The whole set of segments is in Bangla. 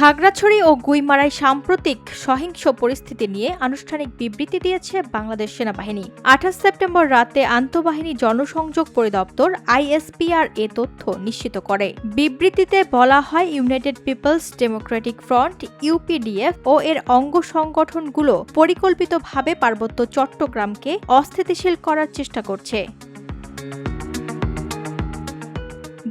খাগড়াছড়ি ও গুইমারায় সাম্প্রতিক সহিংস পরিস্থিতি নিয়ে আনুষ্ঠানিক বিবৃতি দিয়েছে বাংলাদেশ সেনাবাহিনী। আঠাশ সেপ্টেম্বর রাতে আন্তঃবাহিনী জনসংযোগ পরিদপ্তর আইএসপিআর এ তথ্য নিশ্চিত করে। বিবৃতিতে বলা হয়, united people's democratic front, UPDF ও এর অঙ্গ সংগঠনগুলো পরিকল্পিতভাবে পার্বত্য চট্টগ্রামকে অস্থিতিশীল করার চেষ্টা করছে।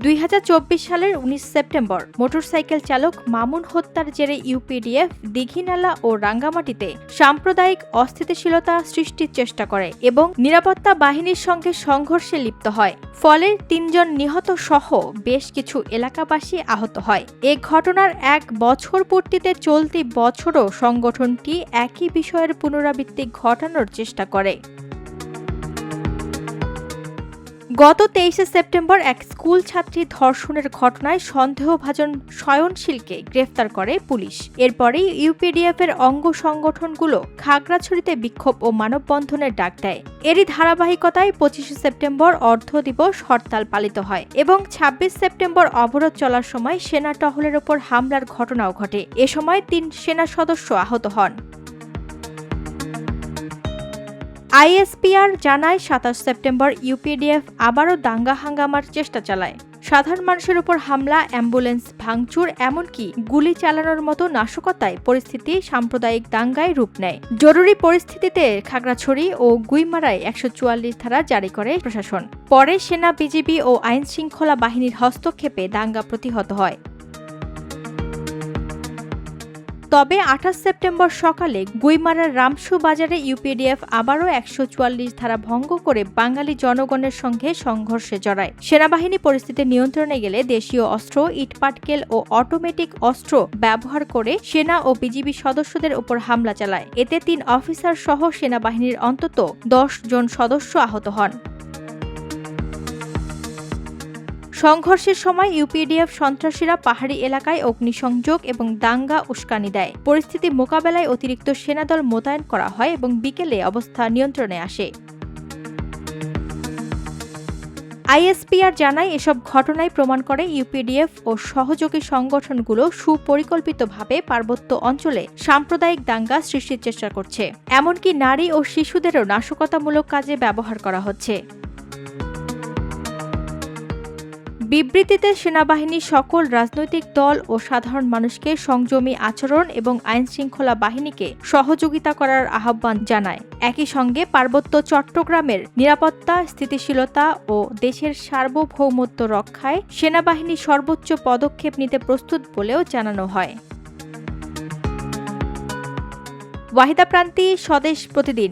দুই হাজার চব্বিশ সালের উনিশ সেপ্টেম্বর, মোটরসাইকেল চালক মামুন হত্যার জেরে ইউপিডিএফ দীঘিনালা ও রাঙ্গামাটিতে সাম্প্রদায়িক অস্থিতিশীলতা সৃষ্টির চেষ্টা করে এবং নিরাপত্তা বাহিনীর সঙ্গে সংঘর্ষে লিপ্ত হয়। ফলে তিনজন নিহত সহ বেশ কিছু এলাকাবাসী আহত হয়। এ ঘটনার এক বছর পূর্তিতে চলতি বছরও সংগঠনটি একই বিষয়ের পুনরাবৃত্তি ঘটানোর চেষ্টা করে। গত তেইশে সেপ্টেম্বর এক স্কুল ছাত্রী ধর্ষণের ঘটনায় সন্দেহভাজন শয়নশীলকে গ্রেফতার করে পুলিশ। এরপরেই ইউপিডিএফ এর অঙ্গ সংগঠনগুলো খাগড়াছড়িতে বিক্ষোভ ও মানববন্ধনের ডাক দেয়। এরই ধারাবাহিকতায় পঁচিশে সেপ্টেম্বর অর্ধ দিবস হরতাল পালিত হয় এবং ২৬ সেপ্টেম্বর অবরোধ চলার সময় সেনা টহলের ওপর হামলার ঘটনাও ঘটে। এ সময় তিন সেনা সদস্য আহত হন। আইএসপিআর জানায় সাতাশ সেপ্টেম্বর ইউপিডিএফ আবারও দাঙ্গা হাঙ্গামার চেষ্টা চালায়। সাধারণ মানুষের উপর হামলা, অ্যাম্বুলেন্স ভাঙচুর, এমনকি গুলি চালানোর মতো নাশকতায় পরিস্থিতি সাম্প্রদায়িক দাঙ্গায় রূপ নেয়। জরুরি পরিস্থিতিতে খাগড়াছড়ি ও গুইমারায় একশো চুয়াল্লিশ ধারা জারি করে প্রশাসন। পরে সেনা, বিজিবি ও আইন শৃঙ্খলা বাহিনীর হস্তক্ষেপে দাঙ্গা প্রতিহত হয়। তবে আঠাশ সেপ্টেম্বর সকালে গুইমারার রামসু বাজারে ইউপিডিএফ আবারও একশো চুয়াল্লিশ ধারা ভঙ্গ করে বাঙালি জনগণের সঙ্গে সংঘর্ষে জড়ায়। সেনাবাহিনী পরিস্থিতি নিয়ন্ত্রণে গেলে দেশীয় অস্ত্র, ইটপাটকেল ও অটোমেটিক অস্ত্র ব্যবহার করে সেনা ও বিজিবি সদস্যদের উপর হামলা চালায়। এতে তিন অফিসার সহ সেনাবাহিনীর অন্তত দশ জন সদস্য আহত হন। সংঘর্ষের সময় ইউপিডিএফ সন্ত্রাসীরা পাহাড়ি এলাকায় অগ্নিসংযোগ এবং দাঙ্গা উস্কানি দেয়। পরিস্থিতি মোকাবেলায় অতিরিক্ত সেনাদল মোতায়েন করা হয় এবং বিকেলে অবস্থা নিয়ন্ত্রণে আসে। আইএসপিআর জানায় এসব ঘটনায় প্রমাণ করে ইউপিডিএফ ও সহযোগী সংগঠনগুলো সুপরিকল্পিতভাবে পার্বত্য অঞ্চলে সাম্প্রদায়িক দাঙ্গা সৃষ্টির চেষ্টা করছে। এমনকি নারী ও শিশুদেরও নাশকতামূলক কাজে ব্যবহার করা হচ্ছে। বিবৃতিতে সেনাবাহিনী সকল রাজনৈতিক দল ও সাধারণ মানুষকে সংযমী আচরণ এবং আইনশৃঙ্খলা বাহিনীকে সহযোগিতা করার আহ্বান জানায়। একই সঙ্গে পার্বত্য চট্টগ্রামের নিরাপত্তা, স্থিতিশীলতা ও দেশের সার্বভৌমত্ব রক্ষায় সেনাবাহিনী সর্বোচ্চ পদক্ষেপ নিতে প্রস্তুত বলেও জানানো হয়। ওয়াহিদা প্রান্তি স্বদেশ প্রতিদিন।